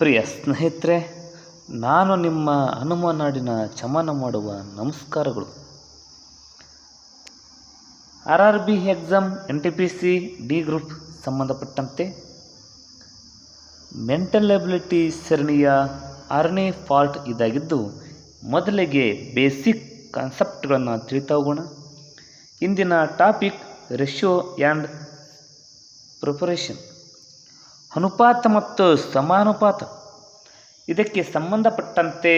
ಪ್ರಿಯ ಸ್ನೇಹಿತರೆ, ನಾನು ನಿಮ್ಮ ಹನುಮ ನಾಡಿನ ಚಮನ ಮಾಡುವ ನಮಸ್ಕಾರಗಳು. R R B exam N T P C D group ಸಂಬಂಧಪಟ್ಟಂತೆ ಮೆಂಟಲ್ ಎಬಿಲಿಟಿ ಸರಣಿಯ ಆರನೇ ಫಾಲ್ಟ್ ಇದಾಗಿದ್ದು, ಮೊದಲಿಗೆ ಬೇಸಿಕ್ ಕಾನ್ಸೆಪ್ಟ್ಗಳನ್ನು ತಿಳಿತಾ ಹೋಗೋಣ ಇಂದಿನ ಟಾಪಿಕ್ ರೆಶ್ಯೋ ಆ್ಯಂಡ್ ಪ್ರಿಪರೇಷನ್ ಅನುಪಾತ ಮತ್ತು ಸಮಾನುಪಾತ. ಇದಕ್ಕೆ ಸಂಬಂಧಪಟ್ಟಂತೆ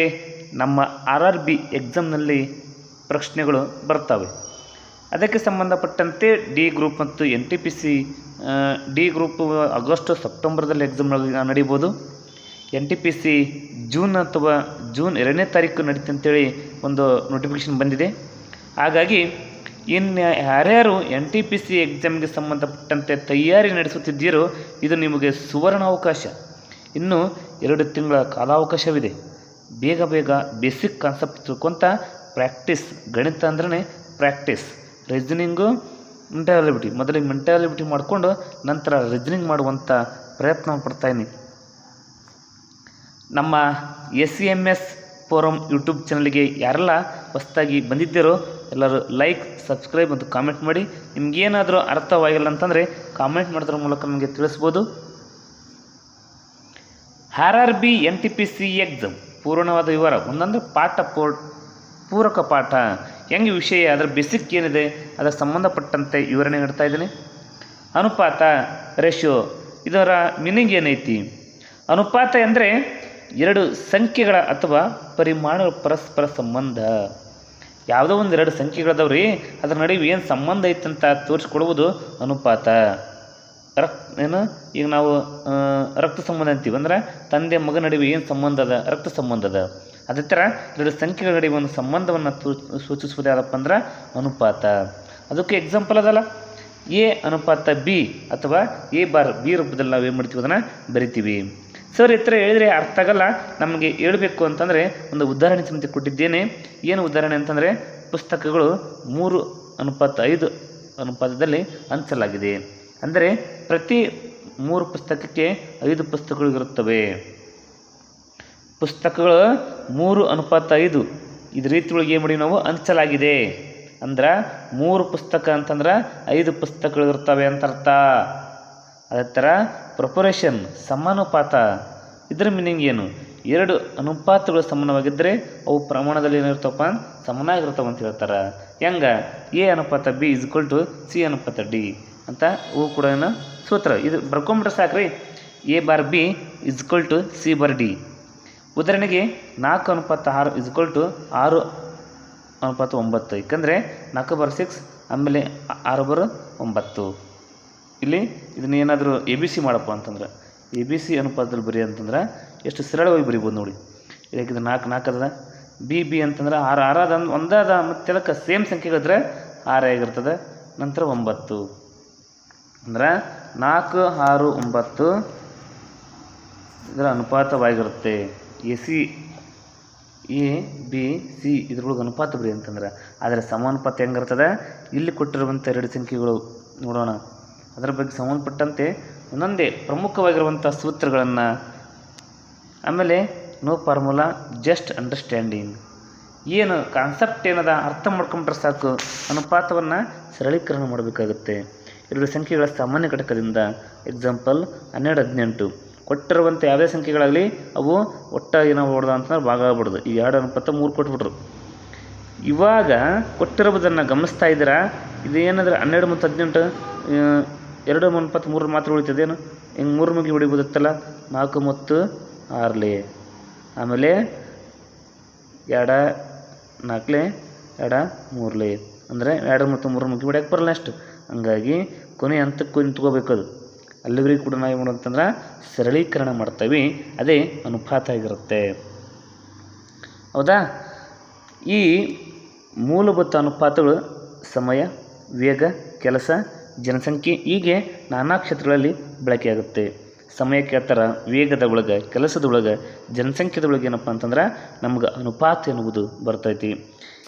ನಮ್ಮ ಆರ್ ಆರ್ ಬಿ ಎಕ್ಸಾಮ್ನಲ್ಲಿ ಪ್ರಶ್ನೆಗಳು ಬರ್ತವೆ. ಅದಕ್ಕೆ ಸಂಬಂಧಪಟ್ಟಂತೆ ಡಿ ಗ್ರೂಪ್ ಮತ್ತು N T P C D group August ಸೆಪ್ಟೆಂಬರ್ದಲ್ಲಿ exam ನಡೀಬೋದು. N T P C June ಅಥವಾ ಜೂನ್ ಎರಡನೇ ತಾರೀಕು ನಡೀತಂತೇಳಿ ಒಂದು ನೋಟಿಫಿಕೇಶನ್ ಬಂದಿದೆ. ಹಾಗಾಗಿ ಇನ್ನು ಯಾರ್ಯಾರು ಎನ್ ಟಿ ಪಿ ಸಿ ಎಕ್ಸಾಮ್ಗೆ ಸಂಬಂಧಪಟ್ಟಂತೆ ತಯಾರಿ ನಡೆಸುತ್ತಿದ್ದೀರೋ, ಇದು ನಿಮಗೆ ಸುವರ್ಣ ಅವಕಾಶ ಇನ್ನು ಎರಡು ತಿಂಗಳ ಕಾಲಾವಕಾಶವಿದೆ. ಬೇಗ ಬೇಗ ಬೇಸಿಕ್ ಕಾನ್ಸೆಪ್ಟ್ ತಿಳ್ಕೊತ ಪ್ರಾಕ್ಟೀಸ್, ಗಣಿತ ಅಂದ್ರೆ ಪ್ರಾಕ್ಟೀಸ್. ರೀಸನಿಂಗು ಮೆಂಟಾಲಿಬಿಟಿ ಮೊದಲಿಗೆ ಮೆಂಟಾಲಿಬಿಟಿ ಮಾಡಿಕೊಂಡು ನಂತರ ರೀಸನಿಂಗ್ ಮಾಡುವಂಥ ಪ್ರಯತ್ನ ಪಡ್ತಾಯಿನಿ ನಮ್ಮ S C M S forum YouTube ಚಾನಲ್ಗೆ ಯಾರೆಲ್ಲ ಹೊಸದಾಗಿ ಬಂದಿದ್ದೀರೋ ಎಲ್ಲರೂ ಲೈಕ್, ಸಬ್ಸ್ಕ್ರೈಬ್ ಮತ್ತು ಕಾಮೆಂಟ್ ಮಾಡಿ. ನಿಮಗೇನಾದರೂ ಅರ್ಥವಾಗಿಲ್ಲ ಅಂತಂದರೆ ಕಾಮೆಂಟ್ ಮಾಡೋದ್ರ ಮೂಲಕ ನಮಗೆ ತಿಳಿಸ್ಬೋದು. R R B N T P C exam, ಪೂರ್ಣವಾದ ವಿವರ, ಒಂದೊಂದು ಪಾಠ ಪೋ ಪೂರಕ ಪಾಠ. ಹೆಂಗೆ ವಿಷಯ, ಅದರ ಬೇಸಿಕ್ ಏನಿದೆ, ಅದರ ಸಂಬಂಧಪಟ್ಟಂತೆ ವಿವರಣೆ ನೀಡ್ತಾ ಇದ್ದೀನಿ. ಅನುಪಾತ, ರೇಷಿಯೋ, ಇದರ ಮೀನಿಂಗ್ ಏನೈತಿ? ಅನುಪಾತ ಎಂದರೆ ಎರಡು ಸಂಖ್ಯೆಗಳ ಅಥವಾ ಪರಿಮಾಣಗಳ ಪರಸ್ಪರ ಸಂಬಂಧ. ಯಾವುದೋ ಒಂದು ಎರಡು ಸಂಖ್ಯೆಗಳದವ್ರಿ ಅದ್ರ ನಡುವೆ ಏನು ಸಂಬಂಧ ಐತಂತ ತೋರಿಸ್ಕೊಡುವುದು ಅನುಪಾತ. ರಕ್, ಏನು? ಈಗ ನಾವು ರಕ್ತ ಸಂಬಂಧ ಅಂತೀವಿ. ಅಂದ್ರೆ ತಂದೆ, ಮಗ ನಡುವೆ ಏನು ಸಂಬಂಧ ಅದ? ರಕ್ತ ಸಂಬಂಧ ಅದ. ಅದೇ ಥರ ಎರಡು ಸಂಖ್ಯೆಗಳ ನಡುವೆ ಒಂದು ಸಂಬಂಧವನ್ನು ಸೂಚಿಸುವುದು ಯಾವುದಪ್ಪ ಅಂದ್ರೆ ಅನುಪಾತ. ಅದಕ್ಕೆ ಎಕ್ಸಾಂಪಲ್ ಅದಲ್ಲ. ಎ ಅನುಪಾತ ಬಿ ಅಥವಾ ಎ ಬಾರ್ ಬಿ ರೂಪದಲ್ಲಿ ನಾವು ಏನು ಮಾಡ್ತೀವಿ ಅದನ್ನು ಬರಿತೀವಿ. ಸರ್ ಈ ಥರ ಹೇಳಿದರೆ ಅರ್ಥ ಆಗಲ್ಲ. ನಮಗೆ ಹೇಳಬೇಕು ಅಂತಂದರೆ ಒಂದು ಉದಾಹರಣೆ ಸಮಿತಿ ಕೊಟ್ಟಿದ್ದೇನೆ. ಏನು ಉದಾಹರಣೆ ಅಂತಂದರೆ ಪುಸ್ತಕಗಳು ಮೂರು ಅನುಪಾತ ಐದು ಅನುಪಾತದಲ್ಲಿ ಹಂಚಲಾಗಿದೆ. ಅಂದರೆ ಪ್ರತಿ ಮೂರು ಪುಸ್ತಕಕ್ಕೆ ಐದು ಪುಸ್ತಕಗಳು ಇರುತ್ತವೆ. ಪುಸ್ತಕಗಳು ಮೂರು ಅನುಪಾತ ಐದು. ಇದು ರೀತಿ ಒಳಗೆ ಏನು ಮಾಡಿ ನಾವು ಹಂಚಲಾಗಿದೆ. ಅಂದ್ರೆ ಮೂರು ಪುಸ್ತಕ ಅಂತಂದ್ರೆ ಐದು ಪುಸ್ತಕಗಳು ಇರ್ತವೆ ಅಂತ ಅರ್ಥ. ಅದೇ ಥರ ಪ್ರೊಪೊರೇಷನ್ ಸಮಾನುಪಾತ, ಇದರ ಮೀನಿಂಗ್ ಏನು? ಎರಡು ಅನುಪಾತಗಳು ಸಮಾನವಾಗಿದ್ದರೆ ಅವು ಪ್ರಮಾಣದಲ್ಲಿ ಏನಿರ್ತವಪ್ಪ ಸಮನಾಗಿರ್ತವೆ ಅಂತ ಹೇಳ್ತಾರೆ. ಹೆಂಗ? ಎ ಅನುಪಾತ B is equal to C ಅನುಪಾತ ಡಿ ಅಂತ ಅವು ಕೂಡ ಏನು? ಸೂತ್ರ. ಇದು ಬರ್ಕೊಂಬಿಟ್ರೆ ಸಾಕ್ರಿ. A bar B is equal to C bar D ಉದಾಹರಣೆಗೆ ನಾಲ್ಕು ಅನುಪಾತ ಆರು ಇಸ್ ಇಕ್ವಲ್ ಟು ಆರು ಅನುಪಾತ ಒಂಬತ್ತು. ಏಕೆಂದರೆ ನಾಲ್ಕು ಬಾರ್ ಸಿಕ್ಸ್ ಆಮೇಲೆ ಆರು ಬಾರ್ ಒಂಬತ್ತು. ಇಲ್ಲಿ ಇದನ್ನ ಏನಾದರೂ ಎ ಬಿ ಸಿ ಮಾಡಪ್ಪ ಅಂತಂದ್ರೆ ಎ ಬಿ ಸಿ ಅನುಪಾತದಲ್ಲಿ ಬರಿ ಅಂತಂದ್ರೆ ಎಷ್ಟು ಸರಳವಾಗಿ ಬರಿಬೋದು ನೋಡಿ. ಇದಕ್ಕೆ ನಾಲ್ಕು ನಾಲ್ಕು ಅದ. ಬಿ ಬಿ ಅಂತಂದ್ರೆ ಆರು ಆರು ಅದ ಅಂದ್- ಒಂದೇ ಅದ ಮತ್ತು ಅದಕ್ಕೆ ಸೇಮ್ ಸಂಖ್ಯೆಗಳಿದ್ರೆ ಆರು ಆಗಿರ್ತದೆ. ನಂತರ ಒಂಬತ್ತು. ಅಂದ್ರೆ ನಾಲ್ಕು, ಆರು, ಒಂಬತ್ತು ಇದರ ಅನುಪಾತವಾಗಿರುತ್ತೆ. A C A B C ಇದ್ರೊಳಗೆ ಅನುಪಾತ ಬರಿ ಅಂತಂದ್ರೆ, ಆದರೆ ಸಮಾನುಪಾತ ಹೆಂಗಿರ್ತದೆ? ಇಲ್ಲಿ ಕೊಟ್ಟಿರುವಂಥ ಎರಡು ಸಂಖ್ಯೆಗಳು ನೋಡೋಣ. ಅದರ ಬಗ್ಗೆ ಸಂಬಂಧಪಟ್ಟಂತೆ ಒಂದೊಂದೇ ಪ್ರಮುಖವಾಗಿರುವಂಥ ಸೂತ್ರಗಳನ್ನು. ಆಮೇಲೆ ನೋ ಫಾರ್ಮುಲಾ ಜಸ್ಟ್ ಅಂಡರ್ಸ್ಟ್ಯಾಂಡಿಂಗ್ ಏನು ಕಾನ್ಸೆಪ್ಟ್ ಏನದ ಅರ್ಥ ಮಾಡ್ಕೊಂಡ್ರೆ ಸಾಕು ಅನುಪಾತವನ್ನು ಸರಳೀಕರಣ ಮಾಡಬೇಕಾಗುತ್ತೆ. ಎರಡು ಸಂಖ್ಯೆಗಳ ಸಾಮಾನ್ಯ ಘಟಕದಿಂದ ಎಕ್ಸಾಂಪಲ್ ಹನ್ನೆರಡು, ಹದಿನೆಂಟು. ಕೊಟ್ಟಿರುವಂಥ ಯಾವುದೇ ಸಂಖ್ಯೆಗಳಾಗಲಿ ಅವು ಒಟ್ಟಾಗಿ ನಾವು ಹೊಡೆದ ಅಂತಂದ್ರೆ ಭಾಗ ಆಗ್ಬಾರ್ದು ಈ ಎರಡು ಅನುಪಾತ ಮೂರು ಕೊಟ್ಬಿಟ್ರು. ಇವಾಗ ಕೊಟ್ಟಿರುವುದನ್ನು ಗಮನಿಸ್ತಾ ಇದ್ದೀರಾ? ಇದು ಏನಂದ್ರೆ ಹನ್ನೆರಡು ಮತ್ತು ಹದಿನೆಂಟು ಎರಡು ಅನುಪಾತ ಮೂರು ಮಾತ್ರ ಉಳಿತದೇನು? ಹಿಂಗೆ ಮೂರು ಮುಗಿ ಹೊಡಿಬೋದಿತ್ತಲ್ಲ? ನಾಲ್ಕು ಮತ್ತು ಆರಲಿ. ಆಮೇಲೆ ಎಡ ನಾಲ್ಕಲೆ, ಎಡ ಮೂರಲೆ. ಅಂದರೆ ಎರಡು ಮತ್ತು ಮೂರು ಮುಗಿ ಹೊಡ್ಯಕ್ಕೆ ಬರಲ್ಲ ಅಷ್ಟು. ಹಂಗಾಗಿ ಕೊನೆ ಹಂತಕ್ಕೆ ನಿಂತ್ಕೋಬೇಕು ಅದು. ಅಲ್ಲಿವರೆಗೂ ಕೂಡ ನಾವು ಏನು ಮಾಡೋದು ಅಂತಂದ್ರೆ ಸರಳೀಕರಣ ಮಾಡ್ತೀವಿ. ಅದೇ ಅನುಪಾತ ಆಗಿರುತ್ತೆ. ಹೌದಾ? ಈ ಮೂಲಭೂತ ಅನುಪಾತಗಳು ಸಮಯ, ವೇಗ, ಕೆಲಸ ಜನಸಂಖ್ಯೆ ಹೀಗೆ ನಾನಾ ಕ್ಷೇತ್ರಗಳಲ್ಲಿ ಬಳಕೆಯಾಗುತ್ತೆ. ಸಮಯಕ್ಕೆ ಥರ ವೇಗದ ಒಳಗೆ, ಕೆಲಸದ ಒಳಗೆ ಜನಸಂಖ್ಯೆದ ಒಳಗೆ ಏನಪ್ಪ ಅಂತಂದ್ರೆ ನಮ್ಗೆ ಅನುಪಾತ ಎನ್ನುವುದು ಬರ್ತೈತಿ.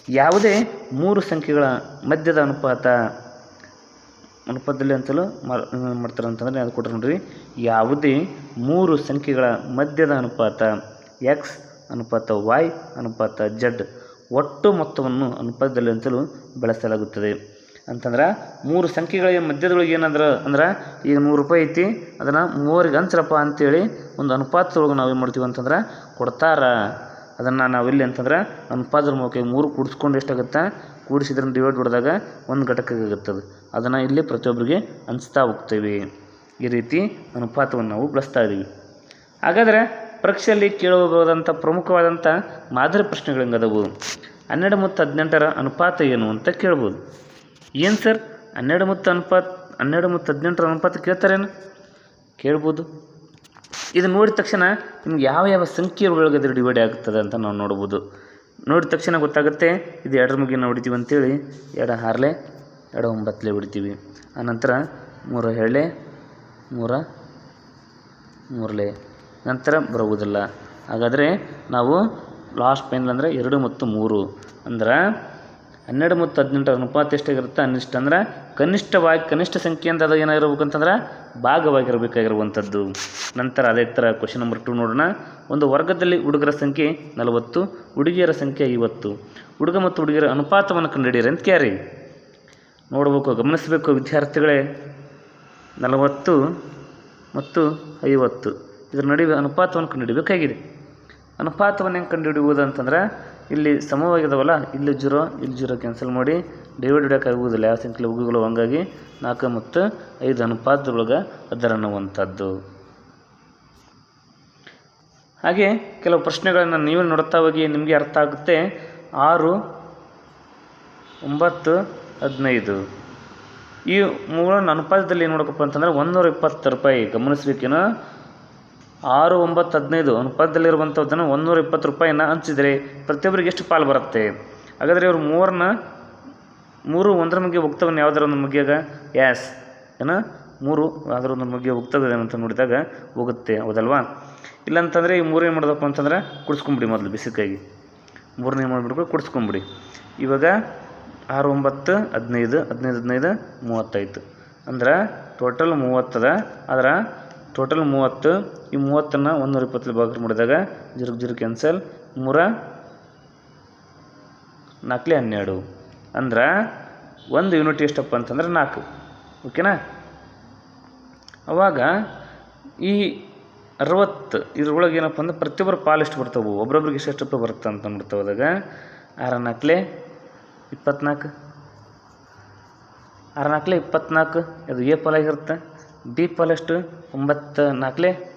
ಯಾವುದೇ ಮೂರು ಸಂಖ್ಯೆಗಳ ಮಧ್ಯದ ಅನುಪಾತ, ಅನುಪಾತದಲ್ಲಿ ಅಂತಲೂ ಮಾಡ್ತಾರೆ ಅಂತಂದರೆ ಅದು ಕೊಟ್ಟರೆ ನೋಡ್ರಿ. ಯಾವುದೇ ಮೂರು ಸಂಖ್ಯೆಗಳ ಮಧ್ಯದ ಅನುಪಾತ ಎಕ್ಸ್ ಅನುಪಾತ ವಾಯ್ ಅನುಪಾತ ಜಡ್ ಒಟ್ಟು ಮೊತ್ತವನ್ನು ಅನುಪಾತದಲ್ಲಿ ಅಂತಲೂ ಬಳಸಲಾಗುತ್ತದೆ. ಅಂತಂದ್ರೆ ಮೂರು ಸಂಖ್ಯೆಗಳಿಗೆ ಮಧ್ಯದೊಳಗೆ ಏನಂದ್ರೆ, ಅಂದ್ರೆ ಈಗ ನೂರು ರೂಪಾಯಿ ಐತಿ, ಅದನ್ನು ಮೂವರಿಗೆ ಹಂಚ್ರಪ್ಪ ಅಂತೇಳಿ ಒಂದು ಅನುಪಾತದೊಳಗೆ ನಾವು ಏನು ಮಾಡ್ತೀವಿ ಅಂತಂದ್ರೆ ಕೊಡ್ತಾರ. ಅದನ್ನು ನಾವಿಲ್ಲಿ ಅಂತಂದ್ರೆ ಅನುಪಾತದ ಮೂಲಕ ಮೂರು ಕೂಡಿಸ್ಕೊಂಡು ಎಷ್ಟಾಗುತ್ತೆ? ಕೂಡ್ಸಿದ್ರ ಡಿವೈಡ್ ಮಾಡಿದಾಗ ಒಂದು ಘಟಕ ಆಗುತ್ತೆ ಅದು ಅದನ್ನು ಇಲ್ಲಿ ಪ್ರತಿಯೊಬ್ಬರಿಗೆ ಹಂಚ್ತಾ ಹೋಗ್ತೀವಿ. ಈ ರೀತಿ ಅನುಪಾತವನ್ನು ನಾವು ಬಳಸ್ತಾ ಇದ್ದೀವಿ ಹಾಗಾದರೆ ಪರೀಕ್ಷೆಯಲ್ಲಿ ಕೇಳಬಹುದಾದಂಥ ಪ್ರಮುಖವಾದಂಥ ಮಾದರಿ ಪ್ರಶ್ನೆಗಳು ಹೆಂಗದವು ಹನ್ನೆರಡು ಮತ್ತು ಹದಿನೆಂಟರ ಅನುಪಾತ ಏನು ಅಂತ ಕೇಳ್ಬೋದು. ಏನು ಸರ್? ಹನ್ನೆರಡು ಮತ್ತು ಅನುಪಾತ, ಹನ್ನೆರಡು ಮತ್ತು ಹದಿನೆಂಟರ ಅನುಪಾತ ಕೇಳ್ತಾರೇನು? ಕೇಳ್ಬೋದು. ಇದು ನೋಡಿದ ತಕ್ಷಣ ನಿಮ್ಗೆ ಯಾವ ಯಾವ ಸಂಖ್ಯೆ ಅದು ಡಿವೈಡ್ ಆಗ್ತದೆ ಅಂತ ನಾವು ನೋಡ್ಬೋದು. ನೋಡಿದ ತಕ್ಷಣ ಗೊತ್ತಾಗುತ್ತೆ, ಇದು ಎರಡರ ಮುಗಿ ನಾವು ಹೊಡಿತೀವಿ ಅಂತೇಳಿ. ಎರಡು ಹಾರಲೆ, ಎರಡು ಒಂಬತ್ತಲೆ ಹೊಡಿತೀವಿ. ಆನಂತರ ಮೂರು ಎಳೆ ಮೂರ ಮೂರಲೆ. ನಂತರ ಬರುವುದಿಲ್ಲ. ಹಾಗಾದರೆ ನಾವು ಲಾಸ್ಟ್ ಪೈನಲ್ ಅಂದರೆ ಎರಡು ಮತ್ತು ಮೂರು. ಅಂದ್ರೆ ಹನ್ನೆರಡು ಮತ್ತು ಹದಿನೆಂಟರ ಅನುಪಾತ ಎಷ್ಟಾಗಿರುತ್ತೆ? ಅನಿಷ್ಟ ಅಂದ್ರೆ ಕನಿಷ್ಠವಾಗಿ ಕನಿಷ್ಠ ಸಂಖ್ಯೆ ಅಂತ ಅದು ಏನಾಗಿರ್ಬೇಕಂತಂದ್ರೆ ಭಾಗವಾಗಿರಬೇಕಾಗಿರುವಂಥದ್ದು. ನಂತರ ಅದೇ ಥರ ಕ್ವಶನ್ ನಂಬರ್ ಟು ನೋಡೋಣ. ಒಂದು ವರ್ಗದಲ್ಲಿ ಹುಡುಗರ ಸಂಖ್ಯೆ ನಲವತ್ತು, ಹುಡುಗಿಯರ ಸಂಖ್ಯೆ ಐವತ್ತು. ಹುಡುಗ ಮತ್ತು ಹುಡುಗಿಯರ ಅನುಪಾತವನ್ನು ಕಂಡುಹಿಡಿಯಿರಿ ಅಂತ ಕ್ಯಾರಿ ನೋಡಬೇಕು, ಗಮನಿಸಬೇಕು ವಿದ್ಯಾರ್ಥಿಗಳೇ. ನಲವತ್ತು ಮತ್ತು ಐವತ್ತು. ಇದರ ನಡುವೆ ಅನುಪಾತವನ್ನು ಕಂಡುಹಿಡಿಬೇಕಾಗಿದೆ. ಅನುಪಾತವನ್ನು ಹೆಂಗೆ ಕಂಡುಹಿಡಿಯುವುದು ಅಂತಂದ್ರೆ ಇಲ್ಲಿ ಸಮವಾಗಿದಾವಲ್ಲ, ಇಲ್ಲಿ ಜೀರೋ ಇಲ್ಲಿ ಜೀರೋ ಕ್ಯಾನ್ಸಲ್ ಮಾಡಿ ಡಿವೈಡ್ ಹಿಡಿಯೋಕ್ಕಾಗುವುದಿಲ್ಲ ಯಾವ ಸಂಖ್ಯೆ ಉಗುಗಳು ಹಂಗಾಗಿ ನಾಲ್ಕು ಮತ್ತು ಐದು ಅನುಪಾತದೊಳಗೆ ಅದರ ಅನ್ನುವಂಥದ್ದು ಹಾಗೆ ಕೆಲವು ಪ್ರಶ್ನೆಗಳನ್ನು ನೀವು ನೋಡ್ತಾ ಹೋಗಿ ನಿಮಗೆ ಅರ್ಥ ಆಗುತ್ತೆ. ಆರು, ಒಂಬತ್ತು, ಹದಿನೈದು. ಈ ಮೂರನ್ನು ಅನುಪಾತದಲ್ಲಿ ಏನು ನೋಡಬೇಕಪ್ಪ ಅಂತಂದ್ರೆ ಒಂದೂರ ಇಪ್ಪತ್ತು ರೂಪಾಯಿ ಗಮನಿಸ್ಬೇಕೇನು ಆರು, ಒಂಬತ್ತು, ಹದಿನೈದು ಅನುಪಾತದಲ್ಲಿರುವಂಥದ್ದನ್ನು ಒಂದೂರ ಇಪ್ಪತ್ತು ರೂಪಾಯಿನ ಹಂಚಿದರೆ ಪ್ರತಿಯೊಬ್ಬರಿಗೆ ಎಷ್ಟು ಪಾಲು ಬರುತ್ತೆ? ಹಾಗಾದರೆ ಇವರು ಮೂರನ್ನ, ಮೂರು ಒಂದರ ಮುಗಿ ಹೋಗ್ತವನ್ನ ಯಾವುದರ ಒಂದು ಮುಗಿಯಾಗ ಯಾಸ್ ಏನು? ಮೂರು ಅದರ ಒಂದು ಮುಗಿ ಹೋಗ್ತದೆ ಅಂತ ನೋಡಿದಾಗ ಹೋಗುತ್ತೆ, ಹೌದಲ್ವಾ? ಇಲ್ಲಾಂತಂದರೆ ಈ ಮೂರು ಏನು ಮಾಡೋದಪ್ಪ ಅಂತಂದ್ರೆ ಕುಡಿಸ್ಕೊಂಬಿಡಿ ಮೊದಲು ಬಿಸಿಕಾಗಿ ಮೂರನೇ ಮಾಡಿಬಿಡ್ಬೇಕು? ಕುಡಿಸ್ಕೊಂಬಿಡಿ. ಇವಾಗ ಆರು, ಒಂಬತ್ತು, ಹದಿನೈದು ಹದಿನೈದು ಹದಿನೈದು, ಮೂವತ್ತೈದು. ಅಂದ್ರೆ ಟೋಟಲ್ ಮೂವತ್ತದ ಆದ್ರೆ ಟೋಟಲ್ ಮೂವತ್ತು ಈ ಮೂವತ್ತನ್ನು ಒಂದೂರ ಇಪ್ಪತ್ತಲ್ಲಿ ಭಾಗ ಮಾಡಿದಾಗ ಜೀರೋಗೆ ಜೀರೋ ಕ್ಯಾನ್ಸಲ್. ಮೂರ ನಾಲ್ಕಲೆ ಹನ್ನೆರಡು. ಅಂದ್ರೆ ಒಂದು ಯೂನಿಟ್ ಎಷ್ಟಪ್ಪ ಅಂತಂದ್ರೆ ನಾಲ್ಕು. ಓಕೆನಾ? ಅವಾಗ ಈ ಅರವತ್ತು ಇದ್ರೊಳಗೆ ಏನಪ್ಪ ಅಂದ್ರೆ ಪ್ರತಿಯೊಬ್ಬರ ಪಾಲು ಎಷ್ಟು ಬರ್ತಾವೆ? ಒಬ್ರೊಬ್ರಿಗೆ ಎಷ್ಟು ರೂಪಾಯಿ ಬರುತ್ತೆ ಅಂತ ಅಂದ್ಬಿಡ್ತಾವೆ ಅದಾಗ ಆರ ನಾಲ್ಕಲೆ ಇಪ್ಪತ್ನಾಲ್ಕು. ಆರು ನಾಲ್ಕಲೆ ಇಪ್ಪತ್ನಾಲ್ಕು. ಅದು ಎ ಪಾಲಾಗಿರುತ್ತೆ. ಬಿ ಪಾಲ್ ಎಷ್ಟು? ಒಂಬತ್ತು ನಾಲ್ಕಲೆ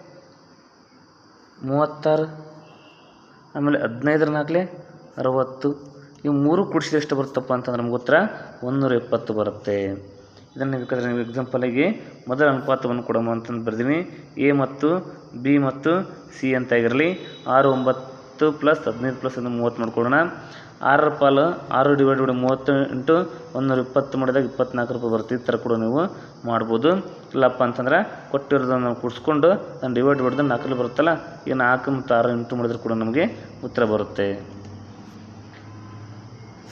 ಮೂವತ್ತಾರು, ಆಮೇಲೆ ಹದಿನೈದರ ಅರವತ್ತು. ಇವು ಮೂರು ಕೂಡಿಸಿದ್ರೆ ಎಷ್ಟು ಬರುತ್ತಪ್ಪ ಅಂತಂದ್ರೆ ನಮ್ಗೆ ಉತ್ತರ ಒಂದೂರ ಇಪ್ಪತ್ತು ಬರುತ್ತೆ. ಇದನ್ನು ಬೇಕಾದರೆ ನೀವು ಎಕ್ಸಾಂಪಲಿಗೆ ಮೊದಲ ಅನುಪಾತವನ್ನು ಕೊಡಮ್ಮ ಅಂತಂದು ಬರ್ದೀನಿ. ಎ ಮತ್ತು ಬಿ ಮತ್ತು ಸಿ ಅಂತ ಆಗಿರಲಿ. ಆರು, ಒಂಬತ್ತು ಪ್ಲಸ್ ಹದಿನೈದು ಪ್ಲಸ್ ಒಂದು ಮೂವತ್ತು ಮಾಡ್ಕೊಳ್ಳೋಣ ಆರರ ಪಾಲು ಆರು ಡಿವೈಡ್ ಮಾಡಿ ಮೂವತ್ತು ಇಂಟು ಒಂದೂರ ಇಪ್ಪತ್ತು ಮಾಡಿದಾಗ ಇಪ್ಪತ್ನಾಲ್ಕು ರೂಪಾಯಿ ಬರುತ್ತೆ. ಈ ಥರ ಕೂಡ ನೀವು ಮಾಡ್ಬೋದು. ಇಲ್ಲಪ್ಪ ಅಂತಂದ್ರೆ ಕೊಟ್ಟಿರೋದನ್ನು ನಾವು ಕೂಡಿಸ್ಕೊಂಡು ನಾನು ಡಿವೈಡ್ ಮಾಡಿದ್ರೆ ನಾಲ್ಕಲ್ಲಿ ಬರುತ್ತಲ್ಲ, ಈ ನಾಲ್ಕು ಮತ್ತು ಆರು ಇಂಟು ಮಾಡಿದ್ರೆ ಕೂಡ ನಮಗೆ ಉತ್ತರ ಬರುತ್ತೆ.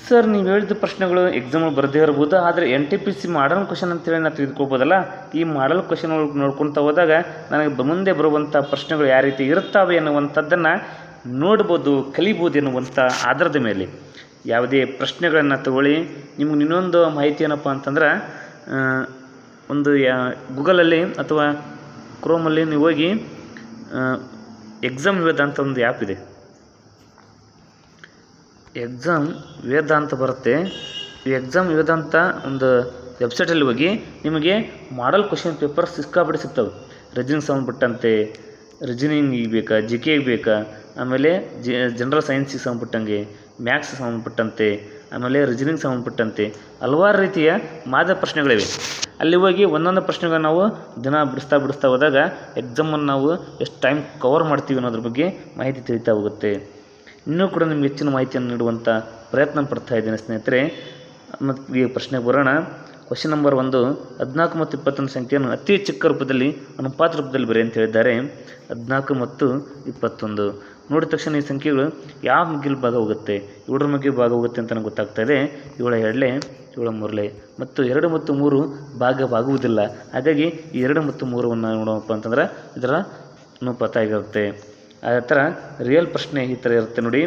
ಸರ್, ನೀವು ಹೇಳಿದ ಪ್ರಶ್ನೆಗಳು ಎಕ್ಸಾಮಲ್ಲಿ ಬರದೇ ಇರ್ಬೋದು, ಆದರೆ N T P C model question ಅಂತೇಳಿ ನಾವು ತೆಗೆದುಕೋಬೋದಲ್ಲ ಈ ಮಾಡಲ್ ಕ್ವಶನ್ ನೋಡ್ಕೊಳ್ತಾ ಹೋದಾಗ ನನಗೆ ಮುಂದೆ ಬರುವಂಥ ಪ್ರಶ್ನೆಗಳು ಯಾವ ರೀತಿ ಇರುತ್ತವೆ ಅನ್ನುವಂಥದ್ದನ್ನು ನೋಡ್ಬೋದು, ಕಲಿಬೋದು ಎನ್ನುವಂಥ ಆಧಾರದ ಮೇಲೆ. ಯಾವುದೇ ಪ್ರಶ್ನೆಗಳನ್ನು ತಗೊಳ್ಳಿ. ನಿಮ್ಗೆ ಇನ್ನೊಂದು ಮಾಹಿತಿ ಏನಪ್ಪ ಅಂತಂದ್ರೆ ಒಂದು ಯಾ, ಗೂಗಲಲ್ಲಿ ಅಥವಾ ಕ್ರೋಮಲ್ಲಿ ನೀವು ಹೋಗಿ ಎಕ್ಸಾಮ್ ವೇದ ಅಂತ ಒಂದು ಆ್ಯಪ್ ಇದೆ. ಎಕ್ಸಾಮ್ ವೇದ ಅಂತ ಬರುತ್ತೆ. ಈ ಎಕ್ಸಾಮ್ ವೇದ ಅಂತ ಒಂದು ವೆಬ್ಸೈಟಲ್ಲಿ ಹೋಗಿ ನಿಮಗೆ ಮಾಡಲ್ ಕ್ವಶನ್ ಪೇಪರ್ ಸಿಕ್ಕಾಪಟ್ಟೆ ಸಿಗ್ತವೆ. ರೀಸನಿಂಗ್ ಸಂಬಂಧಪಟ್ಟಂತೆ ರೀಸನಿಂಗಿಗೆ ಬೇಕಾ ಜಿ ಕೆಗೆ ಬೇಕಾ ಆಮೇಲೆ ಜಿ ಜನರಲ್ ಸೈನ್ಸಿಗೆ ಸಂಬಂಧಪಟ್ಟಂಗೆ ಮ್ಯಾಥ್ಸ್ ಸಂಬಂಧಪಟ್ಟಂತೆ, ಆಮೇಲೆ ರೀಸನಿಂಗ್ ಸಂಬಂಧಪಟ್ಟಂತೆ ಹಲವಾರು ರೀತಿಯ ಮಾದ ಪ್ರಶ್ನೆಗಳಿವೆ. ಅಲ್ಲಿ ಹೋಗಿ ಒಂದೊಂದು ಪ್ರಶ್ನೆಗಳನ್ನ ನಾವು ದಿನ ಬಿಡಿಸ್ತಾ ಬಿಡಿಸ್ತಾ ಹೋದಾಗ ಎಕ್ಸಾಮನ್ನು ನಾವು ಎಷ್ಟು ಟೈಮ್ ಕವರ್ ಮಾಡ್ತೀವಿ ಅನ್ನೋದ್ರ ಬಗ್ಗೆ ಮಾಹಿತಿ ತಿಳಿತಾ ಹೋಗುತ್ತೆ. ಇನ್ನೂ ಕೂಡ ನಿಮ್ಗೆ ಹೆಚ್ಚಿನ ಮಾಹಿತಿಯನ್ನು ನೀಡುವಂಥ ಪ್ರಯತ್ನ ಪಡ್ತಾ ಇದ್ದೇನೆ ಸ್ನೇಹಿತರೆ. ಮತ್ತು ಈ ಪ್ರಶ್ನೆಗೆ ಬರೋಣ. ಕ್ವಶನ್ ನಂಬರ್ ಒಂದು, ಹದಿನಾಲ್ಕು ಮತ್ತು ಇಪ್ಪತ್ತೊಂದು ಸಂಖ್ಯೆಯನ್ನು ಅತಿ ಚಿಕ್ಕ ರೂಪದಲ್ಲಿ, ಅನುಪಾತ ರೂಪದಲ್ಲಿ ಬರೆ ಅಂತ ಹೇಳಿದ್ದಾರೆ. ಹದಿನಾಲ್ಕು ಮತ್ತು ಇಪ್ಪತ್ತೊಂದು. ನೋಡಿದ ತಕ್ಷಣ ಈ ಸಂಖ್ಯೆಗಳು ಯಾವ ಮಗ್ಗಿಲ್ ಭಾಗ ಹೋಗುತ್ತೆ? ಏಳರ ಮಗ್ಗಿ ಭಾಗ ಹೋಗುತ್ತೆ ಅಂತ ನನಗೆ ಗೊತ್ತಾಗ್ತಾ ಇದೆ. ಏಳ ಎರಡಲೆ ಏಳು ಮೂರಲೆ ಮತ್ತು ಎರಡು ಮತ್ತು ಮೂರು ಭಾಗವಾಗುವುದಿಲ್ಲ. ಹಾಗಾಗಿ ಈ ಎರಡು ಮತ್ತು ಮೂರನ್ನು ನೋಡೋಪ್ಪ ಅಂತಂದ್ರೆ ಇದರ ಅನುಪಾತ ಆಗಿರುತ್ತೆ ಆ ಥರ ರಿಯಲ್ ಪ್ರಶ್ನೆ ಈ ಥರ ಇರುತ್ತೆ ನೋಡಿ.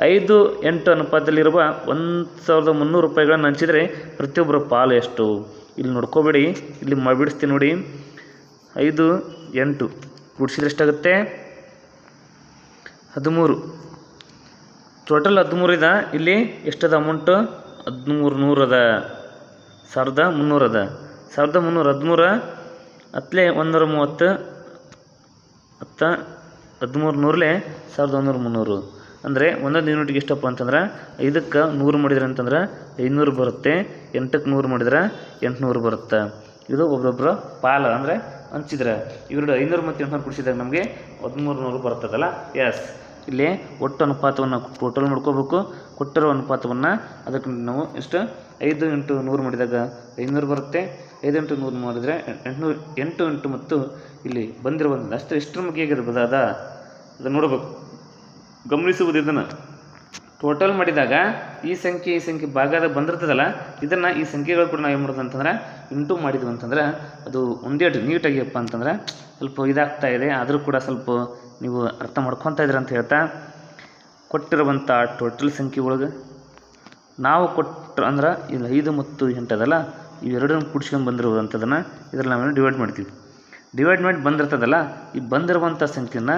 ಐದು ಎಂಟು ಅನುಪಾತದಲ್ಲಿರುವ ಒಂದು ಸಾವಿರದ ಮುನ್ನೂರು ರೂಪಾಯಿಗಳನ್ನು ಹಂಚಿದರೆ ಪ್ರತಿಯೊಬ್ಬರ ಪಾಲು ಎಷ್ಟು? ಇಲ್ಲಿ ನೋಡ್ಕೋಬೇಡಿ, ಇಲ್ಲಿ ಮ ಬಿಡಿಸ್ತೀನಿ ನೋಡಿ. ಐದು, ಎಂಟು. ಕೂಡಿಸಿದ್ರೆ ಎಷ್ಟಾಗುತ್ತೆ? ಹದಿಮೂರು. ಟೋಟಲ್ ಹದಿಮೂರು ಇದೆ. ಇಲ್ಲಿ ಎಷ್ಟದ ಅಮೌಂಟು ಹದಿಮೂರು ನೂರು ಅದ ಸಾವಿರದ ಮುನ್ನೂರು ಅದ ಸಾವಿರದ ಮುನ್ನೂರ ಹದಿಮೂರ, ಹತ್ತಲೇ ಒಂದೂರ ಮೂವತ್ತು, ಹತ್ತ, ಹದಿಮೂರು ನೂರಲೇ ಸಾವಿರದ ಒಂದೂರ ಮುನ್ನೂರು. ಅಂದರೆ ಒಂದೊಂದು ಯೂನಿಟ್ಗೆ ಎಷ್ಟಪ್ಪ ಅಂತಂದ್ರೆ ಐದಕ್ಕೆ ನೂರು ಮಾಡಿದ್ರೆ ಅಂತಂದ್ರೆ ಐನೂರು ಬರುತ್ತೆ, ಎಂಟಕ್ಕೆ ನೂರು ಮಾಡಿದ್ರೆ ಎಂಟುನೂರು ಬರುತ್ತೆ. ಇದು ಒಬ್ಬೊಬ್ಬರ ಪಾಲು ಅಂದರೆ ಹಂಚಿದ್ರೆ. ಇವೆರಡು ಐನೂರು ಮತ್ತು ಎಂಟುನೂರು ಕುಡಿಸಿದಾಗ ನಮಗೆ ಹದಿಮೂರು ನೂರು ಬರ್ತದಲ್ಲ? ಎಸ್ ಇಲ್ಲಿ ಒಟ್ಟು ಅನುಪಾತವನ್ನು ಟೋಟಲ್ ಮಾಡ್ಕೋಬೇಕು. ಕೊಟ್ಟಿರೋ ಅನುಪಾತವನ್ನು ಅದಕ್ಕೆ ನಾವು ಎಷ್ಟು? ಐದು ಇಂಟು ನೂರು ಮಾಡಿದಾಗ ಐನೂರು ಬರುತ್ತೆ. ಐದು ಇಂಟು ನೂರು ಮಾಡಿದರೆ ಎಂಟುನೂರು, ಎಂಟು ಎಂಟು ಮತ್ತು ಇಲ್ಲಿ ಬಂದಿರುವಂಥದ್ದು ಅಷ್ಟು ಎಷ್ಟರ ಮುಖ್ಯ ಆಗಿರ್ಬೋದು ಅದ? ಅದನ್ನು ನೋಡಬೇಕು. ಗಮನಿಸುವುದು ಇದನ್ನು ಟೋಟಲ್ ಮಾಡಿದಾಗ ಈ ಸಂಖ್ಯೆ ಈ ಸಂಖ್ಯೆ ಭಾಗದ ಬಂದಿರ್ತದಲ್ಲ, ಇದನ್ನು ಈ ಸಂಖ್ಯೆಗಳು ಕೂಡ ನಾವು ಏನು ಮಾಡೋದು ಅಂತಂದ್ರೆ, ಇಂಟು ಮಾಡಿದ್ವಿ ಅಂತಂದ್ರೆ, ಅದು ಒಂದೇ ನೀಟಾಗಿಯಪ್ಪ ಅಂತಂದ್ರೆ ಸ್ವಲ್ಪ ಇದಾಗ್ತಾ ಇದೆ. ಆದರೂ ಕೂಡ ಸ್ವಲ್ಪ ನೀವು ಅರ್ಥ ಮಾಡ್ಕೊತಾ ಇದ್ದೀರ ಅಂತ ಹೇಳ್ತಾ ಕೊಟ್ಟಿರುವಂಥ ಟೋಟಲ್ ಸಂಖ್ಯೆ ಒಳಗೆ ನಾವು ಕೊಟ್ಟು ಅಂದ್ರೆ ಇಲ್ಲಿ ಐದು ಮತ್ತು ಎಂಟು ಅದಲ್ಲ ಇವೆರಡನ್ನು ಕೂಡ್ಸ್ಕೊಂಡು ಬಂದಿರುವಂಥದ್ದನ್ನು ಇದ್ರಲ್ಲಿ ನಾವೇನು ಡಿವೈಡ್ ಮಾಡ್ತೀವಿ. ಡಿವೈಡ್ ಮಾಡಿ ಬಂದಿರ್ತದಲ್ಲ, ಈ ಬಂದಿರುವಂಥ ಸಂಖ್ಯೆನ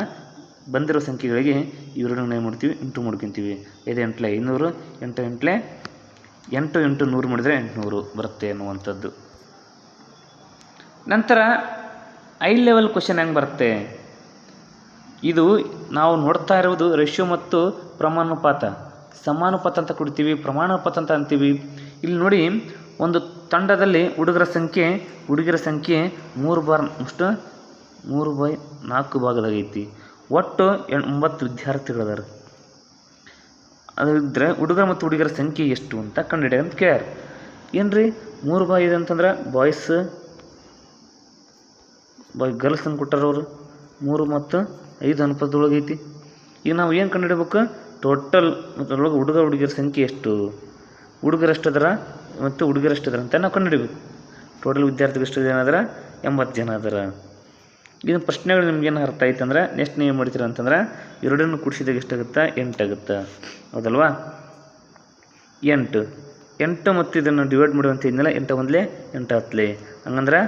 ಬಂದಿರೋ ಸಂಖ್ಯೆಗಳಿಗೆ ಇವೆರಡನ್ನ ಏನು ಮಾಡ್ತೀವಿ ಇಂಟು ಮಾಡ್ಕೊತೀವಿ. ಐದು ಎಂಟ್ಲೆ ಐನೂರು, ಎಂಟು ಎಂಟ್ಲೆ ಎಂಟು ಎಂಟು ನೂರು ಮಾಡಿದರೆ ಎಂಟುನೂರು ಬರುತ್ತೆ ಅನ್ನುವಂಥದ್ದು. ನಂತರ ಐ ಲೆವೆಲ್ ಕ್ವಶನ್ ಹೆಂಗೆ ಬರುತ್ತೆ? ಇದು ನಾವು ನೋಡ್ತಾ ಇರುವುದು ರೇಷ್ಯೋ ಮತ್ತು ಪ್ರಮಾನುಪಾತ ಸಮಾನುಪಾತ ಅಂತ ಕೊಡ್ತೀವಿ, ಪ್ರಮಾಣಪಾತ ಅಂತ ಅಂತೀವಿ. ಇಲ್ಲಿ ನೋಡಿ, ಒಂದು ತಂಡದಲ್ಲಿ ಹುಡುಗರ ಸಂಖ್ಯೆ, ಹುಡುಗಿಯರ ಸಂಖ್ಯೆ ಮೂರು ಬಾರ್ ಅಷ್ಟು, ಮೂರು ಬೈ ನಾಲ್ಕು ಭಾಗದಾಗೈತಿ. ಒಟ್ಟು ಒಂಬತ್ತು ವಿದ್ಯಾರ್ಥಿಗಳದಾರ. ಅದಿದ್ದರೆ ಹುಡುಗರ ಮತ್ತು ಹುಡುಗಿಯರ ಸಂಖ್ಯೆ ಎಷ್ಟು ಅಂತ ಕಂಡುಹಿಡಿಯ ಅಂತ ಕೇಳ್ಯಾರ. ಏನು ರೀ ಮೂರು ಬಾಯ್ ಇದೆ ಅಂತಂದ್ರೆ ಬಾಯ್ಸ್ ಬಾಯ್ ಗರ್ಲ್ಸ್ ಅಂತ ಕೊಟ್ಟಾರ ಅವರು. ಮೂರು ಮತ್ತು ಐದು ಅನುಪಾತದೊಳಗೆ ಐತಿ. ಈಗ ನಾವು ಏನು ಕಂಡುಹಿಡಬೇಕು? ಟೋಟಲ್ ಅದ್ರೊಳಗೆ ಹುಡುಗ ಹುಡುಗಿಯರ ಸಂಖ್ಯೆ ಎಷ್ಟು? ಹುಡುಗರು ಎಷ್ಟು ಅದರ ಮತ್ತು ಹುಡುಗಿಯರು ಎಷ್ಟು ಅದರ ಅಂತ ನಾವು ಕಂಡುಹಿಡಬೇಕು. ಟೋಟಲ್ ವಿದ್ಯಾರ್ಥಿಗಳು ಎಷ್ಟು ಜನ ಅದರ ಎಂಬತ್ತು ಜನ ಅದರ. ಇದು ಪ್ರಶ್ನೆಗಳು ನಿಮ್ಗೇನು ಅರ್ಥ ಆಯ್ತು ಅಂದ್ರೆ ನೆಕ್ಸ್ಟ್ ನೀವು ಏನು ಮಾಡ್ತೀರ ಅಂತಂದ್ರೆ ಎರಡನ್ನು ಕೂಡಿಸಿದಾಗ ಎಷ್ಟಾಗುತ್ತೆ? ಎಂಟಾಗುತ್ತೆ? ಹೌದಲ್ವಾ? ಎಂಟು. ಎಂಟು ಮತ್ತು ಇದನ್ನು ಡಿವೈಡ್ ಮಾಡುವಂಥ ಇದ್ನಲ್ಲ ಎಂಟು ಒಂದಲೇ, ಎಂಟು ಹತ್ತಲೇ. ಹಂಗಂದ್ರೆ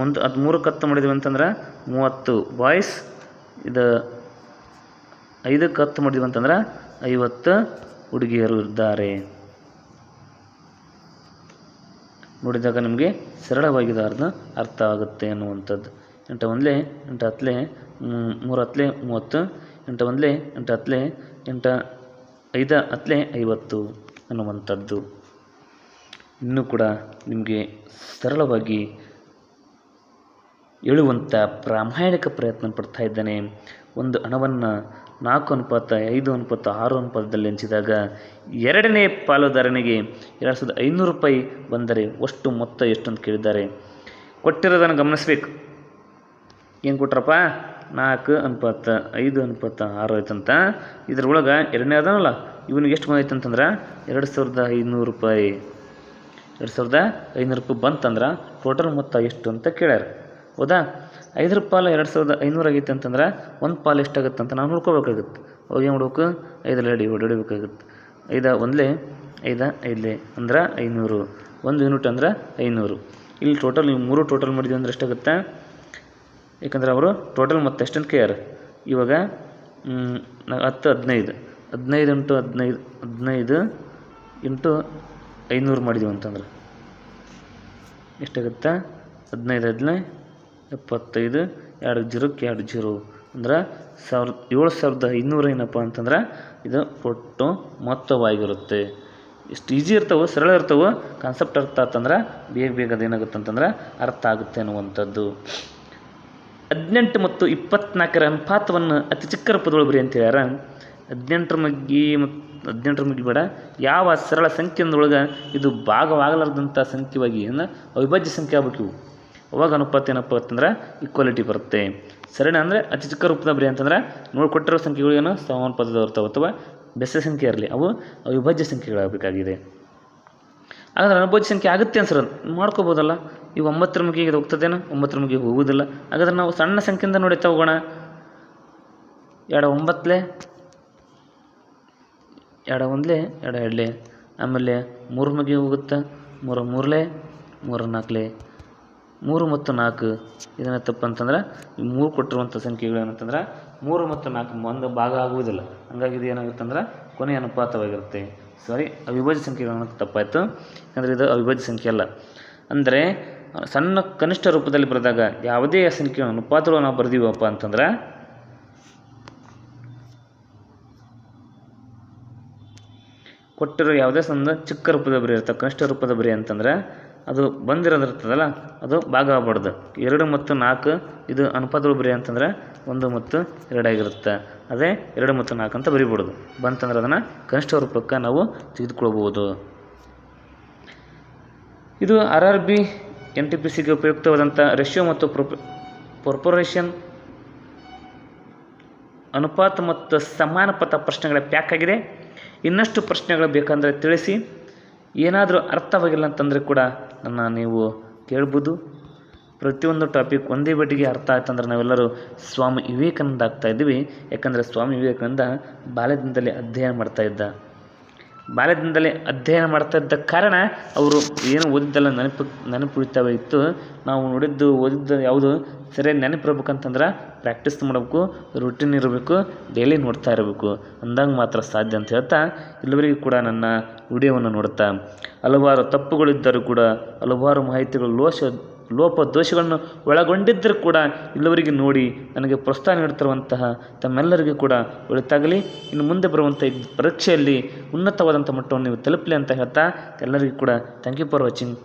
ಒಂದು ಅದು ಮೂರಕ್ಕೆ ಹತ್ತು ಮಾಡಿದ್ವಿ ಅಂತಂದ್ರೆ ಮೂವತ್ತು. ಬಾಯ್ಸ್ ಇದು ಐದಕ್ಕೆ ಹತ್ತು ಮಾಡಿದ್ವಿ ಅಂತಂದ್ರೆ ಐವತ್ತು ಹುಡುಗಿಯರು ಇದ್ದಾರೆ. ನೋಡಿದಾಗ ನಿಮಗೆ ಸರಳವಾಗಿ ಅರ್ಥ ಆಗುತ್ತೆ ಅನ್ನುವಂಥದ್ದು. ಎಂಟು ಒಂದ್ಲೆ, ಎಂಟು ಹತ್ತಲೇ ಮೂರು ಹತ್ತಲೇ, ಮೂವತ್ತು, ಎಂಟು ಒಂದ್ಲೆ, ಎಂಟು ಹತ್ತಲೇ, ಎಂಟು ಐದು ಹತ್ತಲೇ, ಐವತ್ತು ಅನ್ನುವಂಥದ್ದು. ಇನ್ನೂ ಕೂಡ ನಿಮಗೆ ಸರಳವಾಗಿ ಹೇಳುವಂಥ ಪ್ರಾಮಾಣಿಕ ಪ್ರಯತ್ನ ಪಡ್ತಾ ಇದ್ದಾನೆ. ಒಂದು ಹಣವನ್ನು ನಾಲ್ಕು ಅನುಪಾತ, ಐದು ಅನುಪಾತ, ಆರು ಅನುಪಾತದಲ್ಲಿ ಹಂಚಿದಾಗ ಎರಡನೇ ಪಾಲುದಾರನಿಗೆ ಎರಡು ಸಾವಿರದ ಐನೂರು ರೂಪಾಯಿ ಬಂದರೆ ಅಷ್ಟು ಮೊತ್ತ ಎಷ್ಟು ಅಂತ ಕೇಳಿದ್ದಾರೆ. ಕೊಟ್ಟಿರೋದನ್ನು ಗಮನಿಸಬೇಕು. ಏನು ಕೊಟ್ರಪ್ಪ? ನಾಲ್ಕು ಅನುಪಾತ ಐದು ಅನುಪಾತ ಆರು ಐತಂತ ಇದ್ರೊಳಗೆ ಎರಡನೇ ಅದಾನಲ್ಲ ಇವನಿಗೆ ಎಷ್ಟು ಬಂದೈತೆ ಅಂತಂದ್ರೆ? ಎರಡು ಸಾವಿರದ ಐನೂರು ರೂಪಾಯಿ. ಎರಡು ಸಾವಿರದ ಐನೂರು ರೂಪಾಯಿ ಬಂತಂದ್ರೆ ಟೋಟಲ್ ಮೊತ್ತ ಎಷ್ಟು ಅಂತ ಕೇಳ್ಯಾರ. ಹೌದಾ? ಐದರ ಪಾಲು ಎರಡು ಸಾವಿರದ ಐನೂರು ಆಗೈತೆ ಅಂತಂದ್ರೆ ಒಂದು ಪಾಲು ಎಷ್ಟಾಗುತ್ತೆ ಅಂತ ನಾವು ನೋಡ್ಕೋಬೇಕಾಗುತ್ತೆ. ಅವಾಗ ಏನು ಮಾಡ್ಬೇಕು? ಐದರಲ್ಲಿ ಅಡಿ ಹೊಡಿಬೇಕಾಗುತ್ತೆ ಐದ ಒಂದಲೇ, ಐದ ಐದಲೇ, ಅಂದ್ರೆ ಐನೂರು. ಒಂದು ಯೂನಿಟ್ ಅಂದ್ರೆ ಐನೂರು. ಇಲ್ಲಿ ಟೋಟಲ್ ನೀವು ಮೂರು ಟೋಟಲ್ ಮಾಡಿದ್ವಿ ಅಂದ್ರೆ ಎಷ್ಟಾಗುತ್ತೆ? ಯಾಕಂದ್ರೆ ಅವರು ಟೋಟಲ್ ಮತ್ತೆ ಎಷ್ಟಂತ ಕೇಳ್ಯಾರ ಇವಾಗ ಹತ್ತು, ಹದಿನೈದು. ಹದಿನೈದು ಇಂಟು ಹದಿನೈದು ಹದಿನೈದು ಇಂಟು ಐನೂರು ಮಾಡಿದ್ದೀವಿ ಅಂತಂದ್ರೆ. ಎಷ್ಟಾಗುತ್ತೆ? ಹದಿನೈದು ಹದಿನೈದು ಎಪ್ಪತ್ತೈದು, ಎರಡು ಜೀರೋಕ್ಕೆ ಎರಡು ಜೀರೋ. ಅಂದ್ರೆ ಸಾವಿರದ ಏಳು ಸಾವಿರದ ಐನೂರು ಏನಪ್ಪ ಅಂತಂದ್ರೆ ಇದು ಒಟ್ಟು ಮೊತ್ತವಾಗಿರುತ್ತೆ. ಇಷ್ಟು ಈಸಿ ಇರ್ತವೆ, ಸರಳ ಇರ್ತವೆ ಕಾನ್ಸೆಪ್ಟ್ ಅರ್ಥ ಆತಂದ್ರೆ ಬೇಗ ಬೇಗ ಅದೇನಾಗುತ್ತೆ ಅಂತಂದ್ರೆ ಅರ್ಥ ಆಗುತ್ತೆ ಅನ್ನುವಂಥದ್ದು. ಹದಿನೆಂಟು ಮತ್ತು ಇಪ್ಪತ್ನಾಲ್ಕರ ಅನುಪಾತವನ್ನು ಅತಿ ಚಿಕ್ಕ ರೂಪದೊಳಗೆ ಬರಿ ಅಂತ ಹೇಳ್ಯಾರ. ಹದಿನೆಂಟರ ಮಗ್ಗಿ ಮತ್ತು ಹದಿನೆಂಟರ ಮಗ್ಗಿ ಬೇಡ. ಯಾವ ಸರಳ ಸಂಖ್ಯೆಯೊಳಗೆ ಇದು ಭಾಗವಾಗಲಾರ್ದಂಥ ಸಂಖ್ಯೆವಾಗಿ ಅಂದ್ರೆ ಅವಿಭಾಜ್ಯ ಸಂಖ್ಯೆ ಆಗ್ಬೇಕು ಅವಾಗ ಅನುಪಾತ ಏನಪ್ಪ ಅಂತಂದ್ರೆ ಈಕ್ವಾಲಿಟಿ ಬರುತ್ತೆ. ಸರಳ ಅಂದರೆ ಅತಿ ಚಿಕ್ಕ ರೂಪದ ಬರೀ ಅಂತಂದ್ರೆ ನೋಡಿ ಕೊಟ್ಟಿರೋ ಸಂಖ್ಯೆಗಳು ಏನು ಸಮಾನುಪಾತದ ಇರ್ತಾವೆ ಅಥವಾ ಬೆಸ ಸಂಖ್ಯೆ ಇರಲಿ. ಅವು ಅವಿಭಾಜ್ಯ ಸಂಖ್ಯೆಗಳಾಗಬೇಕಾಗಿದೆ. ಹಾಗಾದ್ರೆ ಅನುಭವದ ಸಂಖ್ಯೆ ಆಗುತ್ತೆ ಅನ್ಸರ್ ಮಾಡ್ಕೋಬೋದಲ್ಲ? ಈಗ ಒಂಬತ್ತರ ಮುಗಿಗೆ ಇದು ಹೋಗ್ತದೇನೋ? ಒಂಬತ್ತರ ಮುಗಿಗೆ ಹೋಗುವುದಿಲ್ಲ. ಹಾಗಾದ್ರೆ ನಾವು ಸಣ್ಣ ಸಂಖ್ಯೆಯಿಂದ ನೋಡಿ ಹೋಗೋಣ ಎರಡು ಒಂಬತ್ತಲೆ ಎರಡು ಒಂದ್ಲೆ ಎರಡು ಎರಡ್ಲೆ ಆಮೇಲೆ ಮೂರು ಮುಗಿ ಹೋಗುತ್ತೆ? ಮೂರು ಮೂರಲೆ, ಮೂರು ನಾಲ್ಕಲೆ. ಮೂರು ಮತ್ತು ನಾಲ್ಕು. ಇದನ್ನ ತಪ್ಪಂತಂದ್ರೆ ಈ ಮೂರು ಕೊಟ್ಟಿರುವಂಥ ಸಂಖ್ಯೆಗಳು ಏನಂತಂದ್ರೆ ಮೂರು ಮತ್ತು ನಾಲ್ಕು ಒಂದು ಭಾಗ ಆಗುವುದಿಲ್ಲ. ಹಂಗಾಗಿ ಇದು ಏನಾಗುತ್ತೆ ಅಂದ್ರೆ ಕೊನೆಯ ಅನುಪಾತವಾಗಿರುತ್ತೆ. ಸಾರಿ ಅವಿಭಾಜ್ಯ ಸಂಖ್ಯೆಗಳು ತಪ್ಪಾಯಿತು. ಯಾಕಂದರೆ ಇದು ಅವಿಭಾಜ್ಯ ಸಂಖ್ಯೆ ಅಲ್ಲ. ಅಂದರೆ, ಸಣ್ಣ ಕನಿಷ್ಠ ರೂಪದಲ್ಲಿ ಬರೆದಾಗ ಯಾವುದೇ ಸಂಖ್ಯೆ ಅನುಪಾತಗಳು ನಾವು ಬರೆದಿವಪ್ಪ ಅಂತಂದ್ರೆ, ಕೊಟ್ಟಿರೋ ಯಾವುದೇ ಸಂದ ಚಿಕ್ಕ ರೂಪದ ಬರಿ ಇರ್ತಾವೆ ಕನಿಷ್ಠ ರೂಪದ ಬರಿ ಅಂತಂದ್ರೆ ಅದು ಬಂದಿರೋದಿರ್ತದಲ್ಲ, ಅದು ಭಾಗ ಆಗ್ಬಾರ್ದು ಎರಡು ಮತ್ತು ನಾಲ್ಕು, ಇದು ಅನುಪಾತಗಳು ಬರಿ ಅಂತಂದ್ರೆ ಒಂದು ಮತ್ತು ಎರಡಾಗಿರುತ್ತೆ ಅದೇ ಎರಡು ಮತ್ತು ನಾಲ್ಕು ಅಂತ ಬರಿಬಾರ್ದು ಬಂತಂದ್ರೆ ಅದನ್ನು ಕನಿಷ್ಠ ರೂಪಕ್ಕೆ ನಾವು ತೆಗೆದುಕೊಳ್ಬೋದು ಇದು R R B N T P ಸಿಗೆ ಉಪಯುಕ್ತವಾದಂಥ ರೇಷಿಯೋ ಮತ್ತು ಪ್ರೊಪ ಪ್ರೊಪೊರೇಷನ್ ಅನುಪಾತ ಮತ್ತು ಸಮಾನಪಥ ಪ್ರಶ್ನೆಗಳ ಪ್ಯಾಕ್ ಆಗಿದೆ. ಇನ್ನಷ್ಟು ಪ್ರಶ್ನೆಗಳು ಬೇಕಂದರೆ ತಿಳಿಸಿ. ಏನಾದರೂ ಅರ್ಥವಾಗಿಲ್ಲ ಅಂತಂದರೆ ಕೂಡ ನನ್ನ ನೀವು ಕೇಳ್ಬೋದು. ಪ್ರತಿಯೊಂದು ಟಾಪಿಕ್ ಒಂದೇ ಬಟ್ಟಿಗೆ ಅರ್ಥ ಆಯ್ತಂದ್ರೆ ನಾವೆಲ್ಲರೂ ಸ್ವಾಮಿ ವಿವೇಕಾನಂದ ಆಗ್ತಾ ಇದ್ದೀವಿ. ಯಾಕಂದರೆ ಸ್ವಾಮಿ ವಿವೇಕಾನಂದ ಬಾಲ್ಯದಿಂದಲೇ ಅಧ್ಯಯನ ಮಾಡ್ತಾ ಇದ್ದ. ಬಾಲ್ಯದಿಂದಲೇ ಅಧ್ಯಯನ ಮಾಡ್ತಾ ಇದ್ದ ಕಾರಣ ಅವರು ಏನು ಓದಿದ್ದೆಲ್ಲ ನೆನಪು ನೆನಪು ಉಳಿತಾವೆ ಇತ್ತು. ನಾವು ನೋಡಿದ್ದು, ಓದಿದ್ದು ಯಾವುದು? ಸರಿಯಾಗಿ ನೆನಪಿರ್ಬೇಕಂತಂದ್ರೆ ಪ್ರಾಕ್ಟೀಸ್ ಮಾಡಬೇಕು ರುಟೀನ್ ಇರಬೇಕು ಡೈಲಿ ನೋಡ್ತಾ ಇರಬೇಕು. ಅಂದಂಗೆ ಮಾತ್ರ ಸಾಧ್ಯ ಅಂತ ಹೇಳ್ತಾ ಇಲ್ಲಿವರೆಗೂ ಕೂಡ ನನ್ನ ವಿಡಿಯೋವನ್ನು ನೋಡುತ್ತಾ ಹಲವಾರು ತಪ್ಪುಗಳಿದ್ದರೂ ಕೂಡ, ಹಲವಾರು ಮಾಹಿತಿಗಳು, ಲೋಷ ಲೋಪ ದೋಷಗಳನ್ನು ಒಳಗೊಂಡಿದ್ದರೂ ಕೂಡ ಇಲ್ಲಿವರೆಗೆ ನೋಡಿ ನನಗೆ ಪ್ರೋತ್ಸಾಹ ನೀಡುತ್ತಿರುವಂತಹ ತಮ್ಮೆಲ್ಲರಿಗೂ ಕೂಡ ಒಳಿತಾಗಲಿ. ಇನ್ನು ಮುಂದೆ ಬರುವಂಥ ಪರೀಕ್ಷೆಯಲ್ಲಿ ಉನ್ನತವಾದಂಥ ಮಟ್ಟವನ್ನು ನೀವು ತಲುಪಲಿ ಅಂತ ಹೇಳ್ತಾ ಎಲ್ಲರಿಗೂ ಕೂಡ ಥ್ಯಾಂಕ್ ಯು ಫಾರ್ ವಾಚಿಂಗ್